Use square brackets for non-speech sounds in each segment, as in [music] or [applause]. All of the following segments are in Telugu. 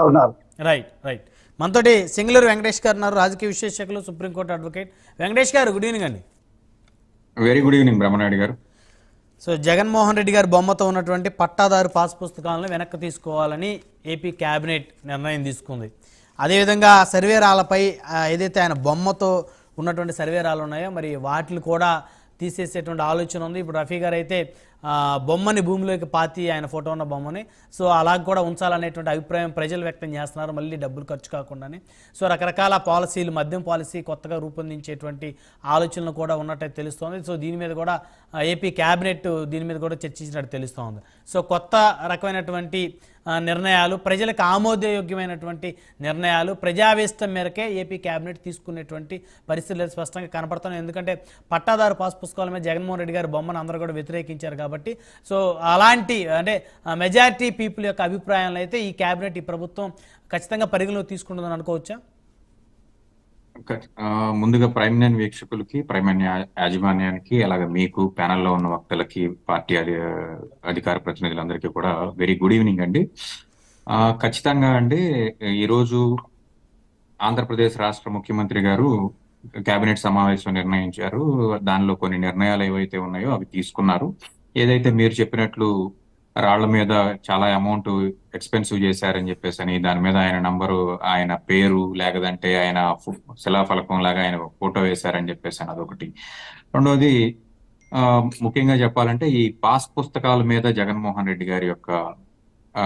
ఉన్నారు రైట్ రైట్ మనతోటి సింగులూరు వెంకటేష్ గారు ఉన్నారు రాజకీయ విశ్లేషకులు supreme court advocate. Venkatesh garu good evening అండి. Very good evening Brahmanaidu garu. So Jaganmohan Reddy గారి బొమ్మతో ఉన్నటువంటి పట్టాదారు పాస్ పుస్తకాలను వెనక్కి తీసుకోవాలని ఏపీ క్యాబినెట్ నిర్ణయం తీసుకుంది. అదేవిధంగా సర్వేరాలపై ఏదైతే ఆయన బొమ్మతో ఉన్నటువంటి సర్వేరాలు ఉన్నాయో మరి వాటిని కూడా తీసేసేటువంటి ఆలోచన ఉంది. ఇప్పుడు రఫీ గారు అయితే బొమ్మని భూమిలోకి పాతి ఆయన ఫోటో ఉన్న బొమ్మని. సో అలా కూడా ఉంచాలనేటువంటి అభిప్రాయం ప్రజలు వ్యక్తం చేస్తున్నారు మళ్ళీ డబ్బులు ఖర్చు కాకుండానే. సో రకరకాల పాలసీలు మద్యం పాలసీ కొత్తగా రూపొందించేటువంటి ఆలోచనలు కూడా ఉన్నట్టు తెలుస్తోంది. సో దీని మీద కూడా ఏపీ క్యాబినెట్ దీని మీద కూడా చర్చించినట్టు తెలుస్తోంది. సో కొత్త రకమైనటువంటి నిర్ణయాలు ప్రజలకు ఆమోదయోగ్యమైనటువంటి నిర్ణయాలు ప్రజావేస్తం మేరకే ఏపీ క్యాబినెట్ తీసుకునేటువంటి పరిస్థితులు స్పష్టంగా కనపడుతున్నాయి. ఎందుకంటే పట్టాదారు పాస్ పుస్తకాల మీద జగన్మోహన్ రెడ్డి గారి బొమ్మను అందరూ కూడా వ్యతిరేకించారు కాబట్టి సో అలాంటి అంటే మెజారిటీ పీపుల్ యొక్క అభిప్రాయాలను అయితే ఈ క్యాబినెట్ ఈ ప్రభుత్వం ఖచ్చితంగా పరిగణలో తీసుకుంటుందని అనుకోవచ్చా? ముందుగా ప్రైమ్ నైన్ వీక్షకులకి ప్రైమ్ నైన్ యాజమాన్యానికి అలాగే మీకు ప్యానెల్లో ఉన్న వక్తలకి పార్టీ అధికార ప్రతినిధులందరికీ కూడా వెరీ గుడ్ ఈవినింగ్ అండి. ఖచ్చితంగా అండి ఈరోజు ఆంధ్రప్రదేశ్ రాష్ట్ర ముఖ్యమంత్రి గారు కేబినెట్ సమావేశం నిర్ణయించారు. దానిలో కొన్ని నిర్ణయాలు ఏవైతే ఉన్నాయో అవి తీసుకున్నారు. ఏదైతే మీరు చెప్పినట్లు రాళ్ళ మీద చాలా అమౌంట్ ఎక్స్పెన్సివ్ చేశారని చెప్పేసి అని దాని మీద ఆయన నంబరు ఆయన పేరు లేకదంటే ఆయన శిలాఫలకం లాగా ఆయన ఫోటో వేశారని చెప్పేసి అని అదొకటి. రెండోది ఆ, ముఖ్యంగా చెప్పాలంటే ఈ పాస్ పుస్తకాల మీద జగన్మోహన్ రెడ్డి గారి యొక్క ఆ,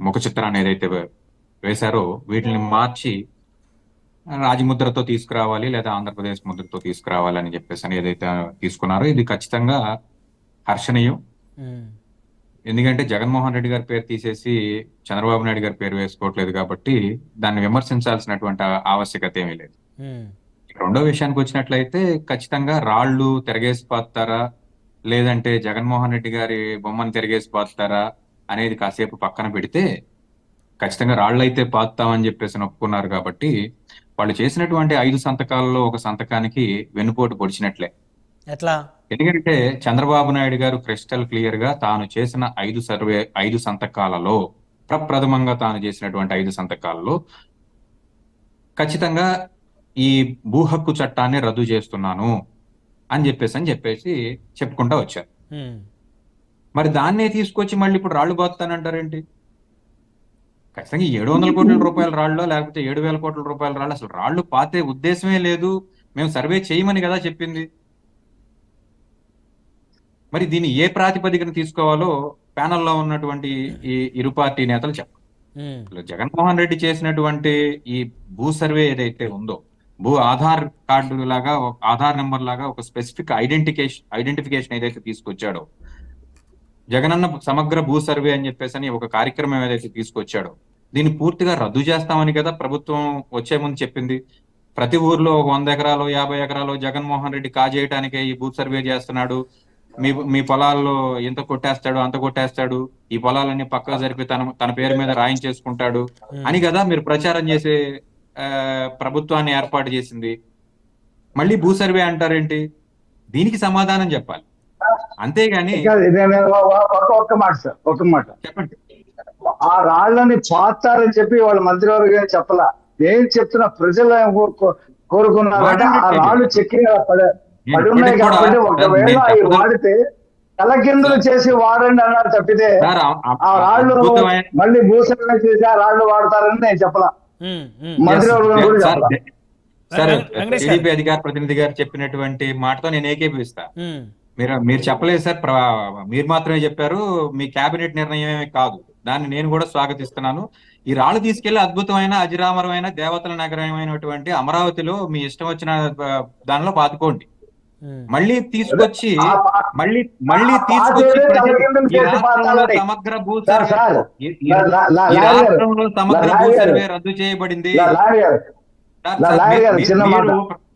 ముఖ చిత్రాన్ని ఏదైతే వేశారో వీటిని మార్చి రాజముద్రతో తీసుకురావాలి లేదా ఆంధ్రప్రదేశ్ ముద్రతో తీసుకురావాలి అని చెప్పేసి అని ఏదైతే తీసుకున్నారో ఇది ఖచ్చితంగా హర్షణీయం. ఎందుకంటే జగన్మోహన్ రెడ్డి గారి పేరు తీసేసి చంద్రబాబు నాయుడు గారి పేరు వేసుకోవట్లేదు కాబట్టి దాన్ని విమర్శించాల్సినటువంటి ఆవశ్యకత ఏమీ లేదు. రెండో విషయానికి వచ్చినట్లయితే ఖచ్చితంగా రాళ్ళు తిరగేసి పాతారా లేదంటే జగన్మోహన్ రెడ్డి గారి బొమ్మను తిరగేసి పాతారా అనేది కాసేపు పక్కన పెడితే ఖచ్చితంగా రాళ్ళు అయితే పాతామని చెప్పేసి ఒప్పుకున్నారు కాబట్టి వాళ్ళు చేసినటువంటి ఐదు సంతకాలలో ఒక సంతకానికి వెన్నుపోటు పొడిచినట్లే. ఎట్లా? ఎందుకంటే చంద్రబాబు నాయుడు గారు క్రిస్టల్ క్లియర్గా తాను చేసిన ఐదు సర్వే ఐదు సంతకాలలో ప్రప్రథమంగా తాను చేసినటువంటి ఐదు సంతకాలలో ఖచ్చితంగా ఈ భూ హక్కు చట్టాన్ని రద్దు చేస్తున్నాను అని చెప్పేసి అని చెప్పేసి చెప్పుకుంటా వచ్చారు. మరి దాన్నే తీసుకొచ్చి మళ్ళీ ఇప్పుడు రాళ్ళు బాగుతానంటారేంటి ఖచ్చితంగా ఏడు వందల కోట్ల రూపాయల రాళ్ళు లేకపోతే ఏడు వేల కోట్ల రూపాయల రాళ్ళు అసలు రాళ్ళు పాతే ఉద్దేశమే లేదు. మేము సర్వే చేయమని కదా చెప్పింది. మరి దీన్ని ఏ ప్రాతిపదికన తీసుకోవాలో ప్యానెల్లో ఉన్నటువంటి ఈ ఇరు పార్టీ నేతలు చెప్పారు. జగన్మోహన్ రెడ్డి చేసినటువంటి ఈ భూ సర్వే ఏదైతే ఉందో భూ ఆధార్ కార్డు లాగా ఒక ఆధార్ నెంబర్ లాగా ఒక స్పెసిఫిక్ ఐడెంటికేషన్ ఐడెంటిఫికేషన్ ఏదైతే తీసుకొచ్చాడో జగనన్న సమగ్ర భూ సర్వే అని చెప్పేసి అని ఒక కార్యక్రమం ఏదైతే తీసుకొచ్చాడో దీన్ని పూర్తిగా రద్దు చేస్తామని కదా ప్రభుత్వం వచ్చే ముందు చెప్పింది. ప్రతి ఊర్లో ఒక వంద ఎకరాలు యాభై ఎకరాలు జగన్మోహన్ రెడ్డి కాజేయటానికే ఈ భూ సర్వే చేస్తున్నాడు. మీ మీ పొలాల్లో ఎంత కొట్టేస్తాడు అంత కొట్టేస్తాడు ఈ పొలాలన్నీ పక్కగా జరిపి తన తన పేరు మీద రాయించేసుకుంటాడు అని కదా మీరు ప్రచారం చేసే ప్రభుత్వాన్ని ఏర్పాటు చేసింది. మళ్ళీ భూ సర్వే అంటారేంటి? దీనికి సమాధానం చెప్పాలి. అంతేగాని ఒక్క మాట సార్ మాట. చెప్పండి. ఆ రాళ్ళని పాతారని చెప్పి వాళ్ళ మంత్రివర్గం చెప్పలా? నేను చెప్తున్న ప్రజలు ఏం కోరుకో- కోరుకున్నారంటే ఆ రాళ్ళు చెక్కి పడే నేను పడి ఉన్నాయి కాబట్టి ఒకవేళ అవి వాడితే తలకిందులు చేసి వాడండి అన్నారు తప్పితే సార్, ఆ- రాళ్ళు మళ్ళీ భూసరణ చేసి ఆ రాళ్ళు వాడతారని నేను చెప్పలా. కూడా సార్. టీడీపీ అధికార ప్రతినిధి గారు చెప్పినటువంటి మాటతో నేను ఏకీభవిస్తా. ఉమ్, మీరు మీరు చెప్పలేదు సార్ మీరు మాత్రమే చెప్పారు మీ కేబినెట్ నిర్ణయం ఏమీ కాదు. దాన్ని నేను కూడా స్వాగతిస్తున్నాను. ఈ రాళ్ళు తీసుకెళ్ళి అద్భుతమైన అజిరామరమైన దేవతల నగరమైనటువంటి అమరావతిలో మీ ఇష్టం వచ్చిన దానిలో పాతుకోండి. మళ్ళీ తీసుకొచ్చి మళ్ళీ మళ్ళీ తీసుకొచ్చి ఈ రాష్ట్రంలో. సమగ్ర భూ సార్, సర్వే ఈ- రాష్ట్రంలో సమగ్ర భూ సర్వే. రద్దు చేయబడింది.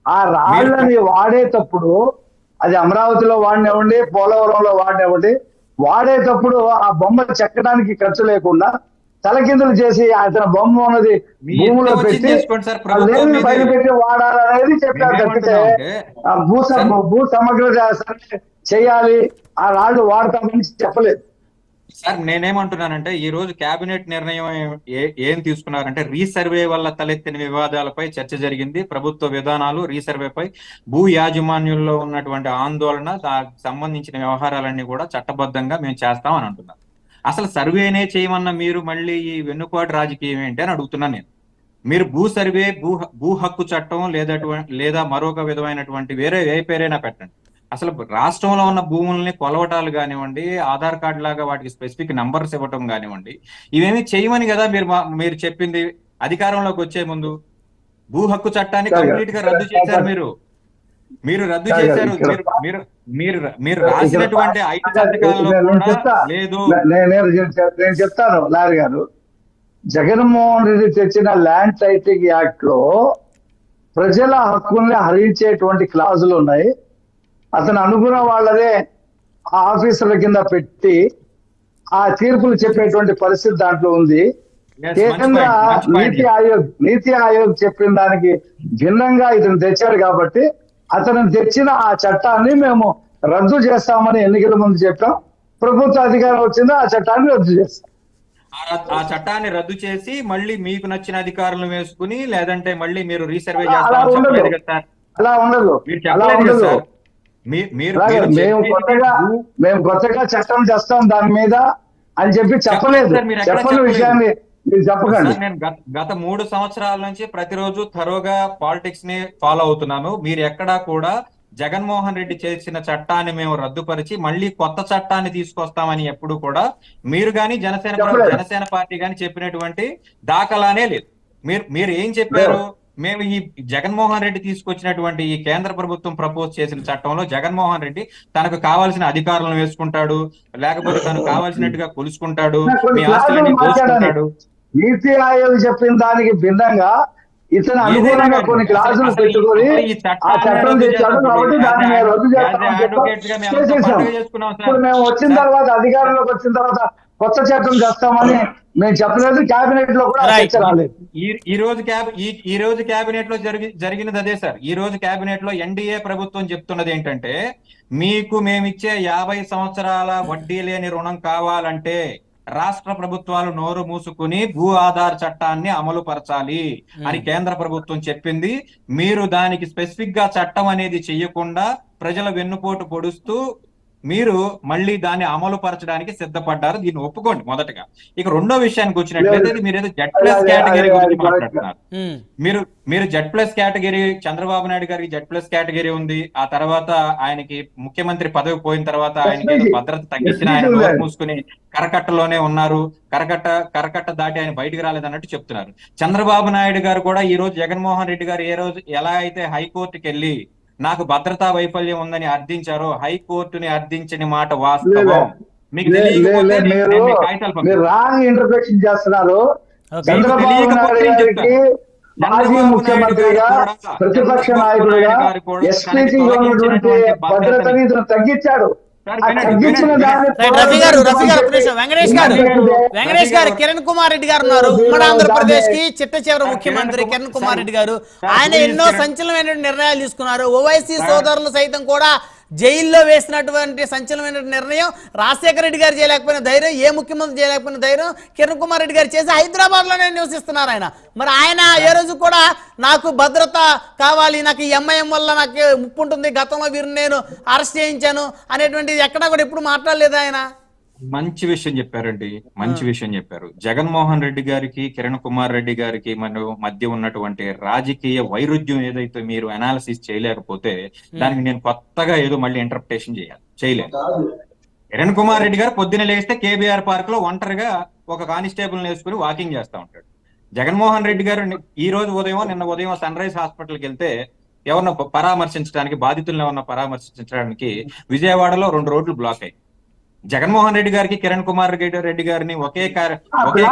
ఆ రాళ్ళని వాడేటప్పుడు అది అమరావతిలో వాడినివ్వండి పోలవరంలో వాడినివ్వండి వాడేటప్పుడు ఆ బొమ్మ చెక్కడానికి ఖర్చు లేకుండా తలకిందులు చేసి అతని బొమ్మ ఉన్నది భూమిలో పెట్టి. బయట పెట్టి వాడాలనేది చెప్పారు తప్పితే భూ భూ సమగ్ర చేయాలి ఆ రాళ్ళు వాడతామని చెప్పలేదు. సార్ నేనేమంటున్నానంటే ఈ రోజు కేబినెట్ నిర్ణయం ఏ- తీసుకున్నారంటే రీసర్వే వల్ల తలెత్తిన వివాదాలపై చర్చ జరిగింది. ప్రభుత్వ విధానాలు రీసర్వేపై భూ యాజమాన్యంలో ఉన్నటువంటి ఆందోళన దానికి సంబంధించిన వ్యవహారాలన్నీ కూడా చట్టబద్ధంగా మేము చేస్తామని అంటున్నారు. అసలు సర్వేనే చేయమన్న మీరు మళ్ళీ ఈ వెన్నుపాటు రాజకీయం ఏంటి అని అడుగుతున్నాను నేను. మీరు భూ సర్వే భూ భూ హక్కు చట్టం లేదా లేదా మరొక విధమైనటువంటి వేరే ఏ పేరైనా పెట్టండి. అసలు రాష్ట్రంలో ఉన్న భూముల్ని కొలవటాలు కానివ్వండి ఆధార్ కార్డు లాగా వాటికి స్పెసిఫిక్ నంబర్స్ ఇవ్వటం కానివ్వండి ఇవేమి చేయమని కదా మీరు మీరు చెప్పింది అధికారంలోకి వచ్చే ముందు? భూ హక్కు చట్టాన్ని. కంప్లీట్గా రద్దు చేశారు మీరు. మీరు రద్దు. చేశారు మీరు మీరు మీరు రాసినటువంటి ఐదు సంతకాల్లో. లేదు నేను చెప్- నేను చెప్తాను లారీ గారు జగన్మోహన్ రెడ్డి తెచ్చిన ల్యాండ్ టైటింగ్ యాక్ట్లో ప్రజల హక్కుల్ని హరించేటువంటి క్లాజులు ఉన్నాయి అతను అనుకున్న వాళ్ళదే ఆ ఆఫీసుల కింద పెట్టి ఆ తీర్పులు చెప్పేటువంటి పరిస్థితి దాంట్లో ఉంది కేంద్ర point. నీతి ఆయోగ్ నీతి ఆయోగ్ చెప్పిన దానికి భిన్నంగా ఇతను తెచ్చాడు కాబట్టి అతను తెచ్చిన ఆ చట్టాన్ని మేము రద్దు చేస్తామని ఎన్నికల ముందు చెప్పాం. ప్రభుత్వ అధికారం వచ్చిందో ఆ చట్టాన్ని రద్దు చేస్తాం. ఆ చట్టాన్ని రద్దు చేసి మళ్ళీ మీకు నచ్చిన అధికారులను వేసుకుని లేదంటే మళ్ళీ మీరు రీసర్వే అలా ఉండదు. అలా ఉండదు. అలా మేము కొత్తగా మేము కొత్తగా చట్టం చేస్తాం దాని మీద అని చెప్పి చెప్పలేదు చెప్పని. విషయాన్ని మీరు చెప్పకండి. నేను గత మూడు సంవత్సరాల నుంచి ప్రతిరోజు తరోగా పాలిటిక్స్ని ఫాలో అవుతున్నాను. మీరు ఎక్కడా కూడా జగన్మోహన్ రెడ్డి చేసిన చట్టాన్ని మేము రద్దుపరిచి మళ్ళీ కొత్త చట్టాన్ని తీసుకొస్తామని ఎప్పుడు కూడా మీరు గాని జనసేన. జనసేన పార్టీ గాని చెప్పినటువంటి దాఖలానే లేదు. మీరు మీరు ఏం చెప్పారు? మేము ఈ జగన్మోహన్ రెడ్డి తీసుకొచ్చినటువంటి ఈ కేంద్ర ప్రభుత్వం ప్రపోజ్ చేసిన చట్టంలో జగన్మోహన్ రెడ్డి తనకు కావాల్సిన అధికారులను వేసుకుంటాడు లేకపోతే తనకు కావాల్సినట్టుగా కొలుసుకుంటాడు మీ ఆస్తులన్నీ. దోచుకుంటాడు నీతి ఆయోగ్ చెప్పిన దానికి భిన్నంగా ఇతను అనుగుణంగా కొన్ని క్లాసులు పెట్టుకొని ఆ చట్టం తెచ్చాడు. కాబట్టి దాన్ని మేము రద్దు సార్. ఇప్పుడు మేము వచ్చిన తర్వాత అధికారంలోకి వచ్చిన తర్వాత కొత్త చట్టం చేస్తామని మేము చెప్పలేదు కేబినెట్లో కూడా రాలేదు. ఈ రోజు ఈ రోజు కేబినెట్లో జరిగి జరిగినది అదే సార్. ఈ రోజు కేబినెట్లో ఎన్డీఏ ప్రభుత్వం చెప్తున్నది ఏంటంటే మీకు మేమిచ్చే యాభై సంవత్సరాల వడ్డీ లేని రుణం కావాలంటే రాష్ట్ర ప్రభుత్వాలు నోరు మూసుకుని భూ ఆధార్ చట్టాన్ని అమలు పరచాలి అని కేంద్ర ప్రభుత్వం చెప్పింది. మీరు దానికి స్పెసిఫిక్గా చట్టం అనేది చెయ్యకుండా ప్రజల వెన్నుపోటు పొడుస్తూ మీరు మళ్ళీ దాన్ని అమలు పరచడానికి సిద్ధపడ్డారు. దీన్ని ఒప్పుకోండి మొదటగా. ఇక రెండో విషయానికి వచ్చినట్లయితే మీరు ఏదో జెడ్ ప్లస్ కేటగిరీ గురించి మాట్లాడుతున్నారు. మీరు మీరు Z plus category Chandrababu Naidu garu Z plus category ఉంది. ఆ తర్వాత ఆయనకి ముఖ్యమంత్రి పదవి పోయిన తర్వాత ఆయనకి ఏదో భద్రత తగ్గించిన ఆయన నోరు [laughs] మూసుకుని కరకట్టలోనే ఉన్నారు. కరకట్ట కరకట్ట దాటి ఆయన బయటికి రాలేదన్నట్టు చెప్తున్నారు. చంద్రబాబు నాయుడు గారు కూడా ఈ రోజు జగన్మోహన్ రెడ్డి గారు ఏ రోజు ఎలా అయితే హైకోర్టుకి వెళ్ళి నాకు భద్రతా వైఫల్యం ఉందని అర్థించారో హైకోర్టుని అర్థించని మాట వాస్తవం. మీకు తెలియకపోతే రాంగ్ ఇంటర్ప్రిటేషన్ చేస్తున్నారు. మాజీ ముఖ్యమంత్రిగా ప్రతిపక్ష నాయకుడిగా భద్రతని తగ్గించాడు. రఫీ గారు రఫీ గారు. వెంకటేష్ గారు వెంకటేష్ గారు కిరణ్ కుమార్ రెడ్డి గారు ఉన్నారు. ఉమ్మడి ఆంధ్రప్రదేశ్కి చిట్ట చివరి ముఖ్యమంత్రి కిరణ్ కుమార్ రెడ్డి గారు. ఆయన ఎన్నో సంచలనమైన నిర్ణయాలు తీసుకున్నారు. ఓవైసీ సోదరులు సైతం కూడా జైల్లో వేసినటువంటి సంచలనమైన నిర్ణయం రాజశేఖర రెడ్డి గారు చేయలేకపోయిన ధైర్యం ఏ ముఖ్యమంత్రి చేయలేకపోయిన ధైర్యం కిరణ్ కుమార్ రెడ్డి గారు చేసి హైదరాబాద్లోనే నివసిస్తున్నారు ఆయన. మరి ఆయన ఏ రోజు కూడా నాకు భద్రత కావాలి నాకు ఈ ఎంఐఎం వల్ల నాకు ముప్పు ఉంటుంది గతంలో వీరిని నేను అరెస్ట్ చేయించాను అనేటువంటిది ఎక్కడా కూడా ఎప్పుడు మాట్లాడలేదు ఆయన. మంచి విషయం చెప్పారండి. మంచి విషయం చెప్పారు. జగన్మోహన్ రెడ్డి గారికి కిరణ్ కుమార్ రెడ్డి గారికి మన మధ్య ఉన్నటువంటి రాజకీయ వైరుధ్యం ఏదైతే మీరు అనాలిసిస్ చేయలేకపోతే దానికి నేను కొత్తగా ఏదో మళ్ళీ ఇంటర్ప్రిటేషన్ చేయాలి. చేయలేదు. కిరణ్ కుమార్ రెడ్డి గారు పొద్దున లేస్తే కేబీఆర్ పార్క్లో ఒంటరిగా ఒక కానిస్టేబుల్ వేసుకుని వాకింగ్ చేస్తా ఉంటాడు. జగన్మోహన్ రెడ్డి గారు ఈ రోజు ఉదయం నిన్న ఉదయం సన్ రైజ్ హాస్పిటల్కి వెళ్తే ఎవరినో పరామర్శించడానికి బాధితులను ఎవరినో పరామర్శించడానికి విజయవాడలో రెండు రోడ్లు బ్లాక్ అయ్యాయి. జగన్మోహన్ రెడ్డి గారికి కిరణ్ కుమార్ రెడ్డి రెడ్డి గారిని ఒకే ఒకే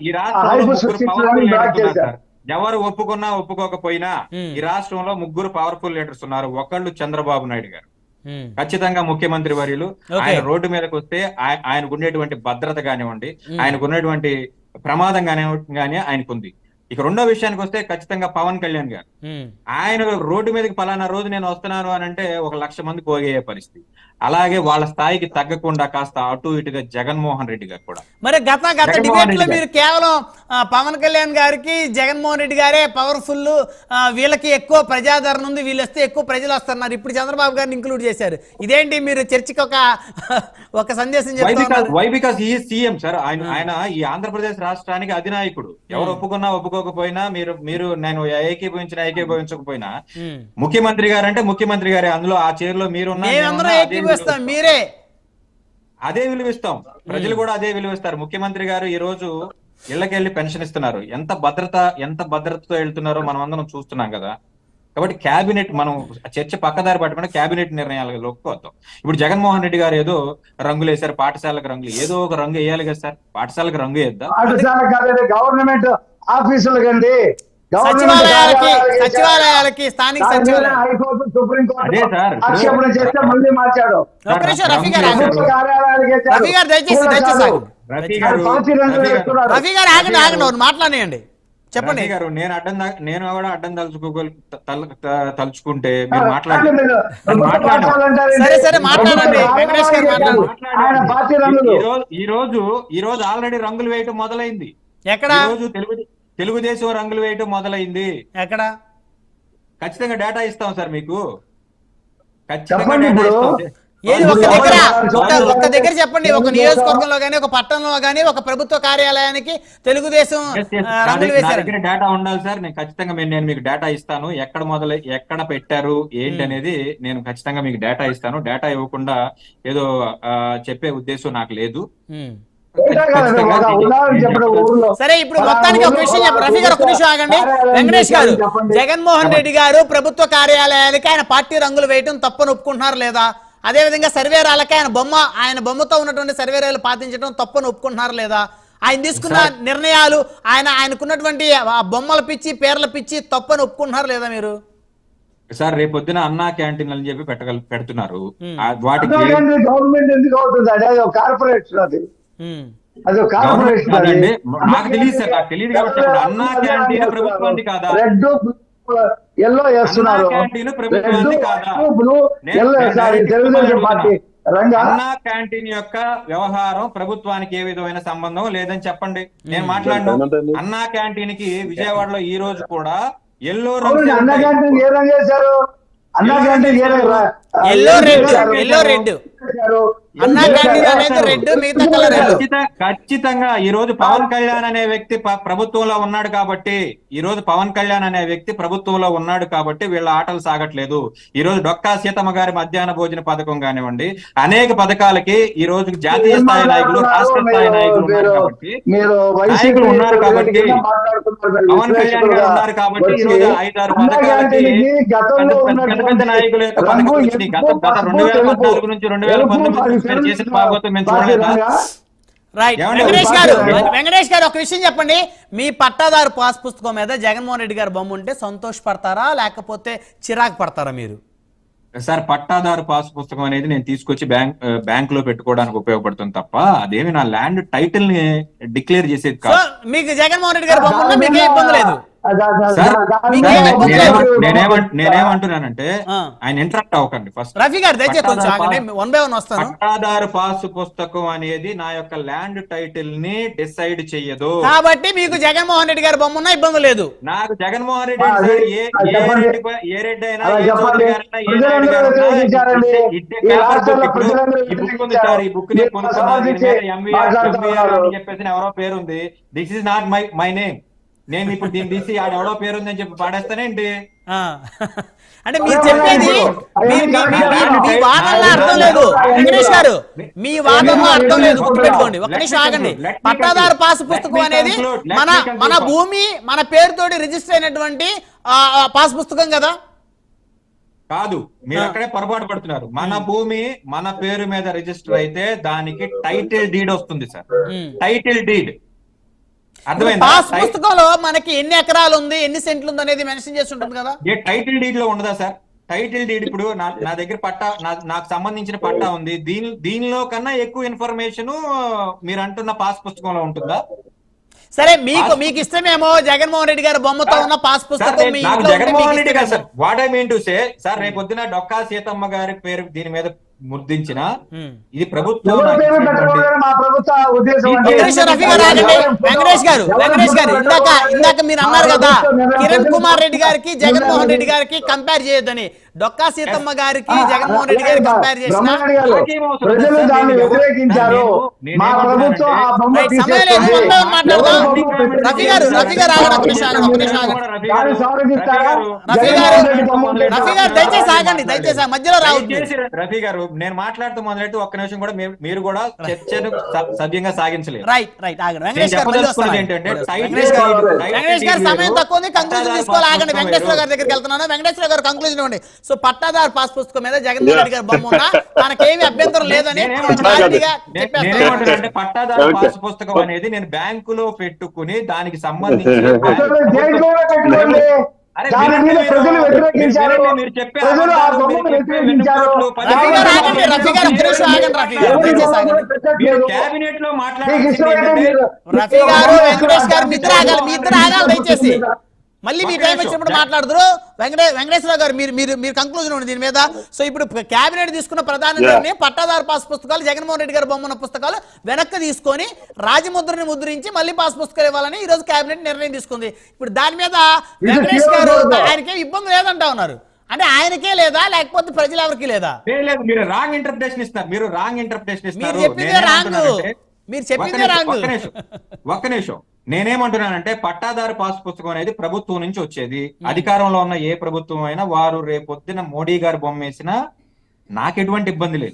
ఈ రాష్ట్రంలో. ఎవరు ఒప్పుకున్నా ఒప్పుకోకపోయినా. ఈ రాష్ట్రంలో ముగ్గురు పవర్ఫుల్ లీడర్స్ ఉన్నారు ఒకళ్ళు చంద్రబాబు నాయుడు గారు. ఖచ్చితంగా ముఖ్యమంత్రి వర్యులు. ఆయన రోడ్డు మీదకి వస్తే ఆయ- ఆయనకు ఉండేటువంటి భద్రత కానివ్వండి ఆయనకు ఉన్నటువంటి ప్రమాదం కానివ్వండి కానీ ఆయనకు ఉంది ఇక రెండో విషయానికి వస్తే ఖచ్చితంగా పవన్ కళ్యాణ్ గారు. ఆయన రోడ్డు మీదకి పలానా రోజు నేను వస్తున్నాను అని అంటే ఒక లక్ష మంది పోగయ్యే పరిస్థితి. అలాగే వాళ్ళ స్థాయికి తగ్గకుండా కాస్త అటు ఇటుగా జగన్మోహన్ రెడ్డి గారు కూడా. మరి గత గత డిబేట్లో మీరు కేవలం పవన్ కళ్యాణ్ గారికి జగన్మోహన్ రెడ్డి గారే పవర్ఫుల్ వీళ్ళకి ఎక్కువ ప్రజాదరణ ఉంది వీళ్ళు వస్తే ఎక్కువ ప్రజలు వస్తున్నారు. ఇప్పుడు చంద్రబాబు గారిని ఇంక్లూడ్ చేశారు. ఇదేంటి మీరు చర్చికి ఒక ఒక సందేశం వై బికాస్ ఈ సీఎం సార్ ఆయన ఆయన ఈ ఆంధ్రప్రదేశ్ రాష్ట్రానికి అధినాయకుడు. ఎవరు ఒప్పుకున్నా ఒప్పుకోకపోయినా మీరు మీరు నేను ఏకీభవించినా ఏకీభవించకపోయినా. ముఖ్యమంత్రి గారు అంటే ముఖ్యమంత్రి గారే. అందులో ఆ చైర్లో విలువిస్తాం. మీరే. అదే విలువిస్తాం. ప్రజలు కూడా అదే విలువిస్తారు. ముఖ్యమంత్రి గారు ఈ రోజు ఇళ్ళకెళ్ళి పెన్షన్ ఇస్తున్నారు. ఎంత భద్రత ఎంత భద్రతతో వెళ్తున్నారో మనం అందరం చూస్తున్నాం కదా. కాబట్టి క్యాబినెట్ మనం చర్చ పక్కదారి పట్టకుండా క్యాబినెట్ నిర్ణయాలు ఒప్పుకోవద్దాం ఇప్పుడు జగన్మోహన్ రెడ్డి గారు ఏదో రంగులు వేశారు పాఠశాలకు రంగులు. ఏదో ఒక రంగు వేయాలి కదా సార్. పాఠశాలకు రంగు వేద్దాం. పాఠశాల సచివాలయాలకి సచివాలయాలకి స్థానిక హైకోర్టు సుప్రీంకోర్టు ఆక్షేపణ చేస్తే మళ్ళీ మార్చాడు. రఫీ గారు దయచేసి. రఫీ గారు ఆగండి ఆగండి ఒకటి మాట్లాడేయండి. చెప్పండి. రఫీ గారు నేను అడ్డం నేను కూడా అడ్డం తలుచుకోగల తల- త- తలుచుకుంటే మీరు మాట్లాడండి? సరే, సరే, మాట్లాడండి. రంగులు. ఈ రోజు ఈ రోజు ఈ రోజు ఆల్రెడీ రంగులు వేయటం మొదలైంది. ఎక్కడ? ఈ రోజు తెలుగు తెలుగుదేశం రంగులు వేయటం మొదలైంది. ఎక్కడ? ఖచ్చితంగా డేటా ఇస్తాం సార్ మీకు. ఖచ్చితంగా డేటా ఏది ఒక్క దగ్గర? ఒక్క చెప్పండి. ఒక నియోజకవర్గంలో గానీ ఒక పట్టణంలో గానీ ఒక ప్రభుత్వ కార్యాలయానికి తెలుగుదేశం Yes, yes. ఆ, నా రంగులు దగ్గర- నా వేశారు. దగ్గర డేటా ఉండాలి సార్. నేను ఖచ్చితంగా నేను మీకు డేటా ఇస్తాను. ఎక్కడ మొదలై ఎక్కడ పెట్టారు? ఏంటి అనేది నేను ఖచ్చితంగా మీకు డేటా ఇస్తాను. డేటా ఇవ్వకుండా ఏదో ఆ, చెప్పే ఉద్దేశం నాకు లేదు. సరే ఇప్పుడు మొత్తానికి ఒక విషయం చెప్పండి రఫీ గారు ఒక నిమిషం ఆగండి. వెంకటేష్ గారు జగన్మోహన్ రెడ్డి గారు ప్రభుత్వ కార్యాలయాలకి ఆయన పార్టీ రంగులు వేయటం తప్పని ఒప్పుకుంటున్నారు లేదా? అదే విధంగా సర్వేరాలకి ఆయన బొమ్మ ఆయన బొమ్మతో ఉన్నటువంటి సర్వేరాలు పాటించడం తప్పని ఒప్పుకుంటున్నారు లేదా? ఆయన తీసుకున్న నిర్ణయాలు ఆయన ఆయనకున్నటువంటి ఆ బొమ్మల పిచ్చి పేర్ల పిచ్చి తప్పని ఒప్పుకుంటున్నారు లేదా మీరు? సార్ రేపొద్దున అన్నా క్యాంటీన్ అని చెప్పి పెట్టగల పెడుతున్నారు. ఆ, వాటికి గవర్నమెంట్ ఎందుకు అవుతుంది? అది అది. అది ఒక గవర్నమెంట్ కార్పొరేషన్ అది. కాదండి. నాకు తెలియదు సార్, నాకు తెలియదు కాబట్టి చెప్పండి. అన్నా క్యాంటీన్ ప్రభుత్వానికి కాదా? రెడ్ ఎల్లో వేస్తున్నారు. తెలుగుదేశం. పార్టీ రంగా. అన్నా క్యాంటీన్ యొక్క వ్యవహారం ప్రభుత్వానికి ఏ విధమైన సంబంధం లేదని చెప్పండి. నేను మాట్లాడను. అన్నా క్యాంటీన్కి విజయవాడలో ఈ రోజు కూడా ఎల్లో అవునండి అన్న క్యాంటీన్ ఏ రంగు వేశారు? అన్న ఎల్లో క్యాంటీన్ ఏ రంగు ఎల్లో రెడ్? Yellow red. ఖచ్చితంగా ఈ రోజు పవన్ కళ్యాణ్ అనే వ్యక్తి ప్రభుత్వంలో ఉన్నాడు కాబట్టి ఈ రోజు పవన్ కళ్యాణ్ అనే వ్యక్తి ప్రభుత్వంలో ఉన్నాడు కాబట్టి వీళ్ళ ఆటలు సాగట్లేదు. ఈ రోజు డొక్కా సీతమ్మ గారి మధ్యాహ్న భోజన పథకం కానివ్వండి అనేక పథకాలకి ఈ రోజు జాతీయ స్థాయి నాయకులు రాష్ట్ర స్థాయి నాయకులు ఉన్నారు కాబట్టి మీరు నాయకులు ఉన్నారు కాబట్టి మాట్లాడుతున్నారు పవన్ కళ్యాణ్ గారు ఉన్నారు కాబట్టి ఈ రోజు ఐదారు పథకాలకి గతంలో పెద్ద పెద్ద నాయకుల యొక్క గత గత రెండు వేల పద్నాలుగు నుంచి రెండు చేసిన భాగవతం మేము చూడలేదా? రైట్? వెంకటేష్ గారు పార్టీ- వెంకటేష్ గారు ఒక విషయం చెప్పండి. మీ పట్టాదారు పాస్ పుస్తకం మీద జగన్మోహన్ రెడ్డి గారు బొమ్మ ఉంటే సంతోషపడతారా లేకపోతే చిరాకు పడతారా మీరు? సార్ పట్టాదారు పాస్ పుస్తకం అనేది నేను తీసుకొచ్చి బ్యాంక్ బ్యాంక్లో పెట్టుకోవడానికి ఉపయోగపడుతుంది తప్ప అదేమి నా ల్యాండ్ టైటిల్ని డిక్లేర్ చేసేది కాదు. మీకు జగన్మోహన్ రెడ్డి గారు బొమ్మ ఉన్నా మీకు ఏ ఇబ్బంది లేదు. నేనేమంటున్నానంటే. ఆయన ఇంటరాక్ట్ అవ్వకండి ఫస్ట్. రఫీ గారు దయచేసి కొంచెం పట్టాదారు ఆగండి. పాస్- వన్ బై వన్ వస్తాను. పట్టాదారు పాస్ పుస్తకం అనేది నా యొక్క ల్యాండ్ టైటిల్ని డిసైడ్ చెయ్యదు. కాబట్టి మీకు జగన్మోహన్ రెడ్డి గారి బొమ్మ ఉన్నా ఇబ్బంది లేదు. నాకు జగన్మోహన్ రెడ్డి ఏ ఏ. రెడ్డి అయినా ఈ బుక్ సమర్థించి మీద ఎంవీఆర్. అని చెప్పేసి ఎవరో పేరుంది. This is not my my name నేను ఇప్పుడు దీన్ని తీసి ఆడ ఎవడో పేరుంది అని చెప్పి పాడేస్తానేంటి. అంటే మీరు చెప్పేది మీ- వాదనలో అర్థం లేదు. వెంకటేష్ గారు మీ వాదనలో అర్థం లేదు. గుర్తుపెట్టుకోండి ఒక్క నిమిషం ఆగండి. పట్టాదారు పాస్ పుస్తకం అనేది మన మన భూమి మన పేరుతోటి రిజిస్టర్ అయినటువంటి పాస్ పుస్తకం కదా? కాదు మీరు అక్కడే పొరపాటు పడుతున్నారు. మన భూమి మన పేరు మీద రిజిస్టర్ అయితే దానికి టైటిల్ డీడ్ వస్తుంది సార్. టైటిల్ డీడ్ పాస్ పుస్తకంలో మనకి ఎన్ని ఎకరాలు ఉంది ఎన్ని సెంట్లు ఉంది అనేది మెన్షన్ చేసి ఉంటుంది కదా? ఏ టైటిల్ డీడ్లో ఉండదా సార్? టైటిల్ డీడ్ ఇప్పుడు నా దగ్గర పట్టా నాకు సంబంధించిన పట్టా ఉంది. దీని దీనిలో కన్నా ఎక్కువ ఇన్ఫర్మేషన్ మీరు అంటున్న పాస్ పుస్తకంలో ఉంటుందా? సరే మీకు మీకు ఇష్టమేమో జగన్మోహన్ రెడ్డి గారి బొమ్మతో ఉన్న పాస్ పుస్తకం జగన్మోహన్ రెడ్డి గారు sir. What I mean to say sir రేపు పొద్దున డొక్కా సీతమ్మ గారి పేరు దీని మీద ముద్రించిన ఉమ్. ఇది ప్రభుత్వం వెంకటేష్ గారు వెంకటేష్ గారు ఇందాక ఇందాక మీరు అన్నారు కదా కిరణ్ కుమార్ రెడ్డి గారికి జగన్మోహన్ రెడ్డి గారికి కంపేర్ చేయొద్దని. డొక్కా సీతమ్మ గారికి జగన్మోహన్ రెడ్డి గారికి కంపేర్ చేసిన మాట్లాడదాం. రఫీ గారు, రఫీ గారు ఆగండి? రఫీ గారు. రఫీ దయచేసి ఆగండి దయచేసి. మధ్యలో రావద్దు. రఫీ గారు నేను మాట్లాడుతూ మొదలెట్టి ఒక్క నిమిషం కూడా మీరు- కూడా చర్చను స- సవ్యంగా సాగించలేదు. రైట్ రైట్ ఆగండి. వెంకటేష్ గారు ఏంటంటే వెంకటేష్ గారు సమయం తక్కువ ఉంది. కంక్లూజన్ పట్టాదారు తీసుకోవాలి. పాస్ ఆగండి. పుస్తకం వెంకటేశ్వర వేరు. గారి దగ్గరికి వెళ్తున్నాను. వెంకటేశ్వర గారు కంక్లూజన్ ఇవ్వండి. సో పట్టాదారు పాస్ పుస్తకం మీద జగన్మోహన్ రెడ్డి గారి బొమ్మ ఉన్నా తనకేమి అభ్యంతరం [laughs] లేదని పట్టాదారు. పాస్ పుస్తకం అనేది నేను బ్యాంకులో పెట్టుకుని దానికి సంబంధించి [laughs] దాని మీద ప్రజలు. వ్యతిరేకించారు. ప్రజలు ఆ బొమ్మను వ్యతిరేకించారు. మీకు ఇష్టమైతే రఫీ గారు వెంకటేష్ గారు ఆగాలి మీ ఇద్దరు ఆగాలి దయచేసి. మళ్ళీ మీ టైం. వచ్చినప్పుడు మాట్లాడుదురు. వెంకటే వెంకటేశ్వర గారు మీరు మీరు మీరు కంక్లూజన్ ఉంది దీని మీద. సో ఇప్పుడు కేబినెట్ తీసుకున్న ప్రధాన నిర్ణయం పట్టాదారు పాస్ పుస్తకాలు జగన్మోహన్ రెడ్డి గారు బొమ్మన పుస్తకాలు వెనక్కి తీసుకొని రాజముద్రని ముద్రించి మళ్ళీ పాస్ పుస్తకాలు ఇవ్వాలని ఈ రోజు కేబినెట్ నిర్ణయం తీసుకుంది. ఇప్పుడు దాని మీద [laughs] వెంకటేష్ గారు ఆయనకే ఇబ్బంది లేదంటా ఉన్నారు. అంటే ఆయనకే లేదా లేకపోతే ప్రజలు ఎవరికి లేదా? లేదు, లేదు మీరు రాంగ్ ఇంటర్ప్రిటేషన్ ఇస్తారు మీరు రాంగ్ ఇంటర్ప్రిటేషన్ ఇస్తారు మీరు చెప్పిందే రాంగ్. ఒక్క నిమిషం, ఒక్క నేనేమంటున్నానంటే పట్టాదారు పాస్ పుస్తకం అనేది ప్రభుత్వం నుంచి వచ్చేది. అధికారంలో ఉన్న ఏ ప్రభుత్వం అయినా వారు రేపొద్దున మోడీ గారు బొమ్మ వేసినా నాకు ఎటువంటి ఇబ్బంది లేదు.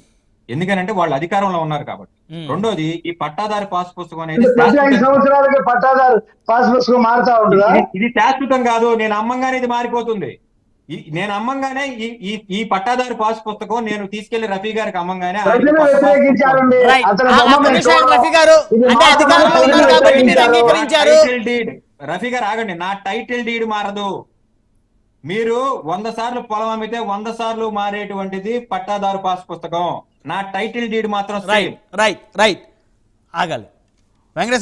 ఎందుకనంటే వాళ్ళు అధికారంలో ఉన్నారు కాబట్టి. రెండోది ఈ పట్టాదారు పాస్ పుస్తకం అనేది సంవత్సరాలకి పట్టాదారు పాస్ పుస్తకం మారుతా ఉంటుందా? ఇది- శాశ్వతం కాదు. నేను అమ్మంగానే ఇది మారిపోతుంది. నేను అమ్మంగానే ఈ ఈ పట్టాదారు పాస్ పుస్తకం నేను తీసుకెళ్ళి రఫీ గారికి అమ్మంగానే. రఫీ గారు రఫీ ఆగండి. నా టైటిల్ డీడ్ మారదు. మీరు వంద సార్లు పొలం అమ్మితే వంద సార్లు మారేటువంటిది పట్టాదారు పాస్ పుస్తకం. నా టైటిల్ డీడ్ మాత్రం. రైట్ రైట్ రైట్ ఆగాలి. వెంకటేశ్వర